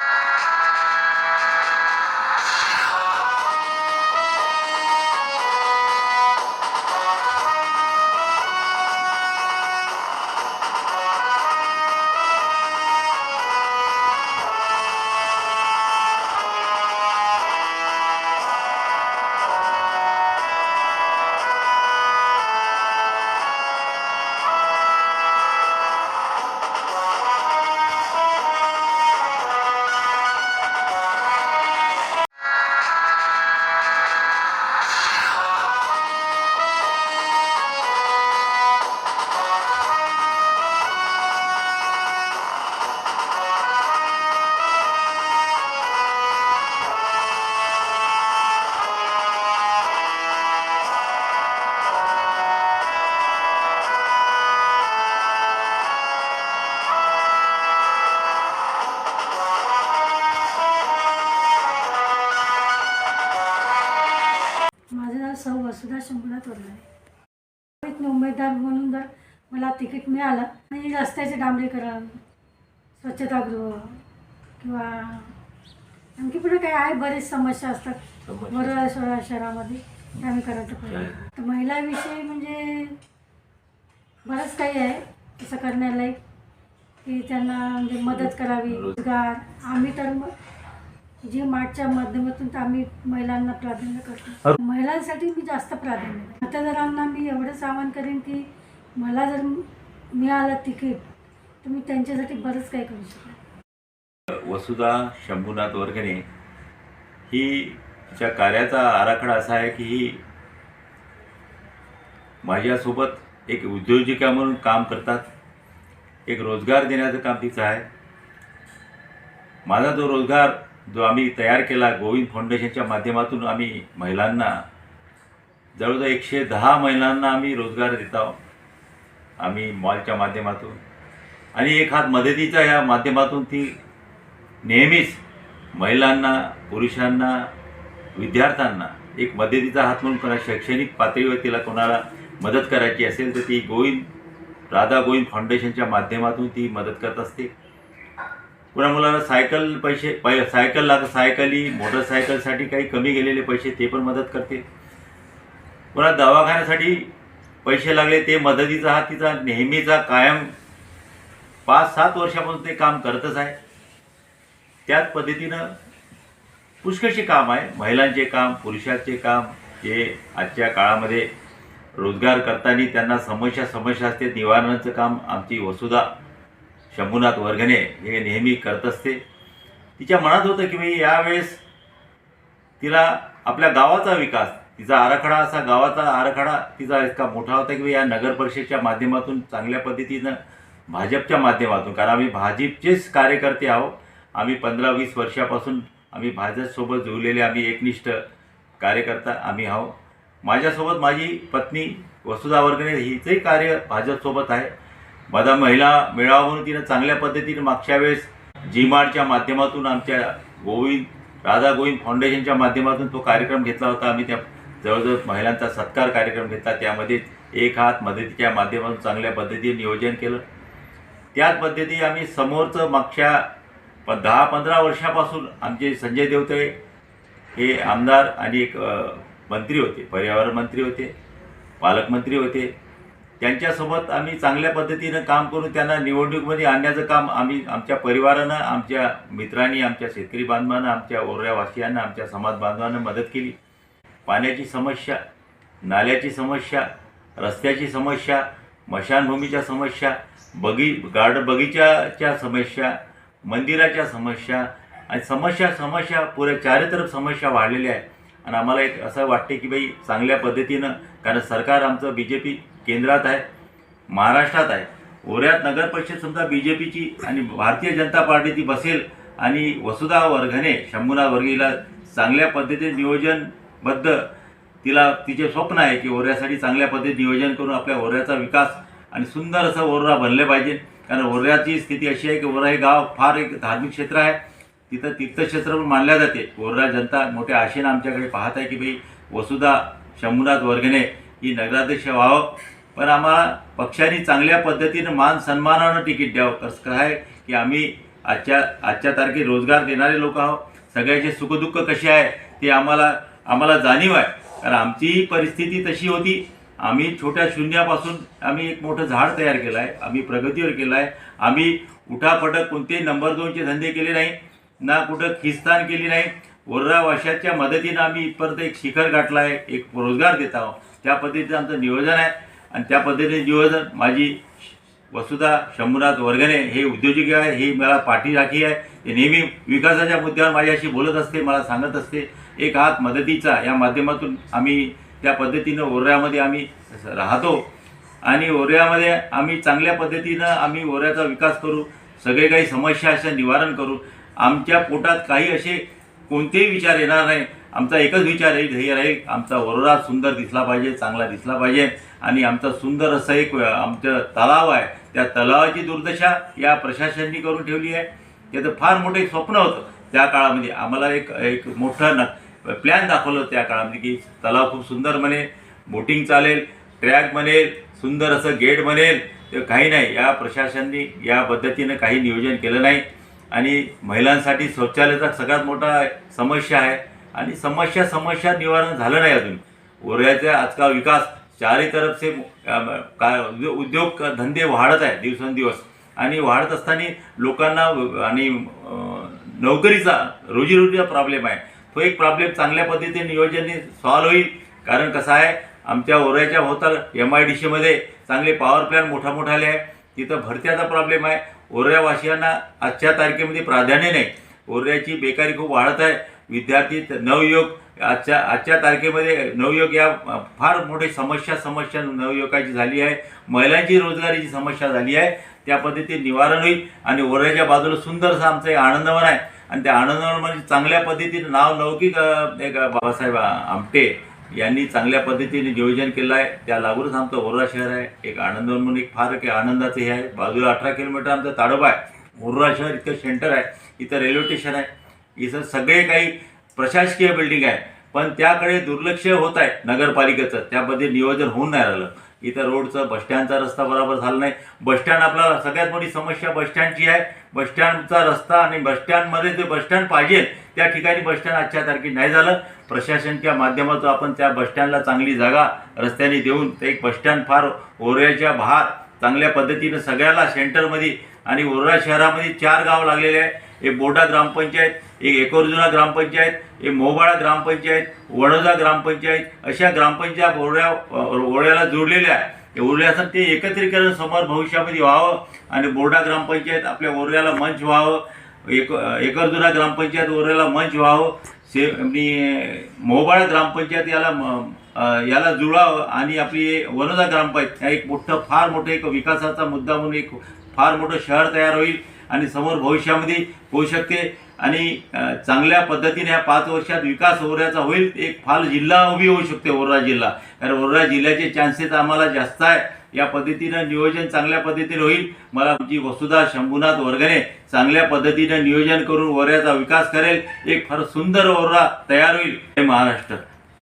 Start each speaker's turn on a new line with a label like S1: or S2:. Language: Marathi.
S1: माझं सौ वसुधा शंभूनाथ वरलाय एक उमेदवार म्हणून जर मला तिकीट मिळालं आणि रस्त्याचे डांबरीकरण स्वच्छतागृह किंवा आणखी पुढे काय आहे? बरेच समस्या असतात. वरोळा शहरा शहरामध्ये ते आम्ही करायचं पाहिजे. तर महिलाविषयी म्हणजे बरंच काही आहे. तसं करण्यालायक की त्यांना म्हणजे मदत करावी रोजगार. आम्ही तर म- जी मार्चच्या माध्यमातून तर आम्ही महिलांना प्राधान्य करतो. महिलांसाठी मी जास्त प्राधान्य देते. मतदारांना मी एवढंच आवाहन करेन की मला जर मिळालं तिकीट तर मी त्यांच्यासाठी बरंच काही करू शकेन
S2: वसुधा शंभूनाथ वर्गणे ही तिच्या कार्याचा आराखडा असा आहे की ही माझ्यासोबत एक उद्योजिका म्हणून काम करतात. एक रोजगार देण्याचं काम तिचं आहे. माझा जो रोजगार जो आम्ही तयार केला गोविंद फाउंडेशनच्या माध्यमातून आम्ही महिलांना जवळजवळ एकशे दहा महिलांना आम्ही रोजगार देत आहोत आम्ही मॉलच्या माध्यमातून. आणि एक हात मदतीच्या या माध्यमातून ती नेहमीच महिलांना पुरुषांना विद्यार्थ्यांना एक मदतीचा हात म्हणून कोणा शैक्षणिक पातळीवर तिला कोणाला मदत करायची असेल तर ती गोविंद राधा गोविंद फाउंडेशनच्या माध्यमातून ती मदत करत असते. पुन्हा मुलांना सायकल पैसे पै सायकल लाग सायकली मोटरसायकलसाठी काही कमी गेलेले पैसे ते पण मदत करते. पुन्हा दवाखान्यासाठी पैसे लागले ते मदतीचा हा तिचा नेहमीचा कायम पाच सात वर्षापासून ते काम करतच आहे. त्याच पद्धतीनं पुष्कळशी काम आहे. महिलांचे काम पुरुषांचे काम हे आजच्या काळामध्ये रोजगार करताना त्यांना समस्या समस्या असते निवारणाचं काम आमची वसुधा शंभूनाथ वर्गणे हे नेहमी करत असते. तिच्या मनात होतं की मी यावेळेस तिला आपल्या गावाचा विकास तिचा आराखडा असा गावाचा आराखडा तिचा इतका मोठा होता की या नगर परिषदेच्या माध्यमातून चांगल्या पद्धतीनं भाजपच्या माध्यमातून कारण आम्ही भाजपचेच कार्यकर्ते आहोत. आम्ही पंधरा वीस वर्षापासून आम्ही भाजपसोबत जुळलेले आम्ही एकनिष्ठ कार्यकर्ता आम्ही आहोत. माझ्यासोबत माझी पत्नी वसुधा वर्गणे हिचंही कार्य भाजपसोबत आहे. माझा महिला मेळावा म्हणून तिनं चांगल्या पद्धतीने मागच्या वेळेस जीमार्टच्या माध्यमातून आमच्या गोविंद राधा गोविंद फाउंडेशनच्या माध्यमातून तो कार्यक्रम घेतला होता. आम्ही त्या जवळजवळ महिलांचा सत्कार कार्यक्रम घेतला. त्यामध्ये एक हात मदतीच्या माध्यमातून चांगल्या पद्धतीने नियोजन केलं. त्याच पद्धती आम्ही समोरचं मागच्या प दहा पंधरा वर्षापासून आमचे संजय देवतळे हे आमदार आणि एक मंत्री होते पर्यावरण मंत्री होते पालकमंत्री होते. त्यांच्यासोबत आम्ही चांगल्या पद्धतीनं काम करून त्यांना निवडणुकीमध्ये आणण्याचं काम आम्ही आमच्या परिवारानं आमच्या मित्रांनी आमच्या शेतकरी बांधवांना आमच्या ओरऱ्यावासियांना आमच्या समाज बांधवांना मदत केली. पाण्याची समस्या नाल्याची समस्या रस्त्याची समस्या मशानभूमीच्या समस्या बगी गार्ड बगीचाच्या समस्या मंदिराच्या समस्या आणि समस्या समस्या पुऱ्या चारतरफ समस्या वाढलेल्या आहेत. आणि आम्हाला एक असं वाटते की बाई चांगल्या पद्धतीनं कारण सरकार आमचं बी जे पी केंद्रात आहे महाराष्ट्रात आहे. ओऱ्यात नगर परिषद समजा बी जे पीची आणि भारतीय जनता पार्टी ती बसेल आणि वसुधा वर्गणे शंभूना वर्गीला चांगल्या पद्धतीने नियोजनबद्ध तिला तिचे स्वप्न आहे की ओऱ्यासाठी चांगल्या पद्धतीने नियोजन करून आपल्या ओऱ्याचा विकास आणि सुंदर असं ओर्रा बनले पाहिजे. कारण ओऱ्याची स्थिती अशी आहे की ओरा हे गाव फार एक धार्मिक क्षेत्र आहे. तिथं तीर्थक्षेत्र म्हणून मानल्या जाते. ओर्रा जनता मोठ्या आशेनं आमच्याकडे पाहत आहे की भाई वसुधा शंभूनाथ वर्गणे ही नगराध्यक्ष व्हावं. पण आम्हाला पक्षाने चांगल्या पद्धतीनं मान सन्मानानं तिकीट द्यावं. कसं काय की आम्ही आजच्या आजच्या तारखेत रोजगार देणारे लोक आहोत. सगळ्याचे सुखदुःख कसे आहे ते आम्हाला आम्हाला जाणीव आहे. कारण आमची परिस्थिती तशी होती. आम्ही छोट्या शून्यापासून आम्ही एक मोठं झाड तयार केलं आहे आम्ही प्रगतीवर केलं आहे आम्ही उठापटक कोणतेही नंबर दोनचे धंदे केले नाही. ना कुठं खिस्तान केली नाही. वर्रावाशाच्या मदतीनं आम्ही इथपर्यंत एक शिखर गाठला आहे एक रोजगार देत आहोत. त्या पद्धतीचं आमचं नियोजन आहे. आणि त्या पद्धतीने नियोजन माझी वसुधा शंभूनाथ वर्गणे हे उद्योजक आहे हे मला पाठीराखी आहे. ते नेहमी विकासाच्या मुद्द्यावर माझ्याशी बोलत असते मला सांगत असते. एक हात मदतीचा या माध्यमातून आम्ही त्या पद्धतीनं ओर्यामध्ये आम्ही राहतो. आणि ओर्यामध्ये आम्ही चांगल्या पद्धतीनं आम्ही ओऱ्याचा विकास करू सगळे काही समस्या अशा निवारण करू. आमच्या पोटात काही असे कोणतेही विचार येणार नाही. आमचा एकच विचार आहे ध्येय राहील आमचा वरोरा सुंदर दिसला पाहिजे चांगला दिसला पाहिजे आणि आमचा सुंदर असं एक आमचं तलाव आहे. त्या तलावाची दुर्दशा या प्रशासनाने करून ठेवली आहे. त्याचं फार मोठं एक स्वप्न होतं त्या काळामध्ये. आम्हाला एक एक मोठं न प्लॅन दाखवलं त्या काळामध्ये की तलाव खूप सुंदर बनेल बोटिंग चालेल ट्रॅक बनेल सुंदर असं गेट बनेल. तर काही नाही या प्रशासनाने या पद्धतीनं काही नियोजन केलं नाही. आणि महिलांसाठी शौचालयाचा सगळ्यात मोठा समस्या आहे. आणि समस्या समस्या निवारण झालं नाही अजून. ओऱ्याचा आजकाल विकास चारी तरफचे अम, काय उद्योग धंदे वाढत आहे दिवसेंदिवस. आणि वाढत असताना लोकांना आणि नोकरीचा रोजीरोटीचा प्रॉब्लेम आहे. तो एक प्रॉब्लेम चांगल्या पद्धतीने नियोजनने सॉल्व होईल. कारण कसं आहे आमच्या ओऱ्याच्या होता एम आय डी सीमध्ये चांगले पॉवर प्लॅन मोठा मोठाले आहे. तिथं भरत्याचा प्रॉब्लेम आहे. ओऱ्यावासियांना आजच्या तारखेमध्ये प्राधान्य नाही. ओऱ्याची बेकारी खूप वाढत आहे. विद्यार्थी नवयोग आजच्या आजच्या तारखेमध्ये नवयोग या फार मोठी समस्या समस्या नवयुवकाची झाली आहे. महिलांची रोजगारीची समस्या झाली आहे. त्या पद्धतीने निवारण होईल आणि वर्ध्याच्या बाजूला सुंदरसं आमचं एक आनंदवन आहे. आणि त्या आनंदवनमध्ये म्हणजे चांगल्या पद्धतीने नाव लौकिक एक बाबासाहेब आमटे यांनी चांगल्या पद्धतीने नियोजन केलं आहे. त्या लागूनच आमचं वर्धा शहर आहे. एक आनंदवन म्हणून एक फार एक आनंदाचं हे आहे. बाजूला अठरा किलोमीटर आमचं ताडोबा आहे. ओर्रा शहर इतकं सेंटर आहे. इथं रेल्वे स्टेशन आहे. इथं सगळे काही प्रशासकीय बिल्डिंग आहे पण त्याकडे दुर्लक्ष होत आहे नगरपालिकेचं. त्यामध्ये नियोजन होऊन नाही राहिलं. इथं रोडचं बसस्टँडचा रस्ता बरोबर झाला नाही. बसस्टँड आपला सगळ्यात मोठी समस्या बसस्टँडची आहे. बसस्टँडचा रस्ता आणि बसस्टँडमध्ये जे बसस्टँड पाहिजे त्या ठिकाणी बसस्टँड आजच्या तारखेत नाही झालं. प्रशासनच्या माध्यमातून आपण त्या बसस्टँडला चांगली जागा रस्त्याने देऊन ते एक बसस्टँड फार ओऱ्याच्या बाहेर चांगल्या पद्धतीनं सगळ्याला सेंटरमध्ये आणि ओरळा शहरामध्ये चार गाव लागलेले आहे एक बोडा ग्रामपंचायत एक एकोरजुना ग्रामपंचायत एक मोबाळा ग्रामपंचायत वडोदा ग्रामपंचायत अशा ग्रामपंचायत ओढ्या ओढ्याला जोडलेल्या आहे. ओढ्याचं ते एकत्रीकरण समोर भविष्यामध्ये व्हावं आणि बोर्डा ग्रामपंचायत आपल्या ओढ्याला मंच व्हावं. एक एकरजुना ग्रामपंचायत ओढ्याला मंच व्हावं. से मोबाळा ग्रामपंचायत याला म- याला जुळावं आणि आपली वनोदा ग्रामपंचायत एक मोठं फार मोठं एक विकासाचा मुद्दा म्हणून एक फार मोठं शहर तयार होईल. आणि समोर भविष्यामध्ये होऊ शकते. आणि चांगल्या पद्धतीने ह्या पाच वर्षात विकास ओर्याचा होईल एक फाल जिल्हा उभी होऊ शकते ओर्रा जिल्हा. कारण ओर्रा जिल्ह्याचे चान्सेस आम्हाला जास्त आहे. या पद्धतीनं नियोजन चांगल्या पद्धतीने होईल. मला आमची वसुधा शंभूनाथ वर्गणे चांगल्या पद्धतीनं नियोजन करून ओऱ्याचा विकास करेल. एक फार सुंदर ओर्रा तयार होईल. हे महाराष्ट्र.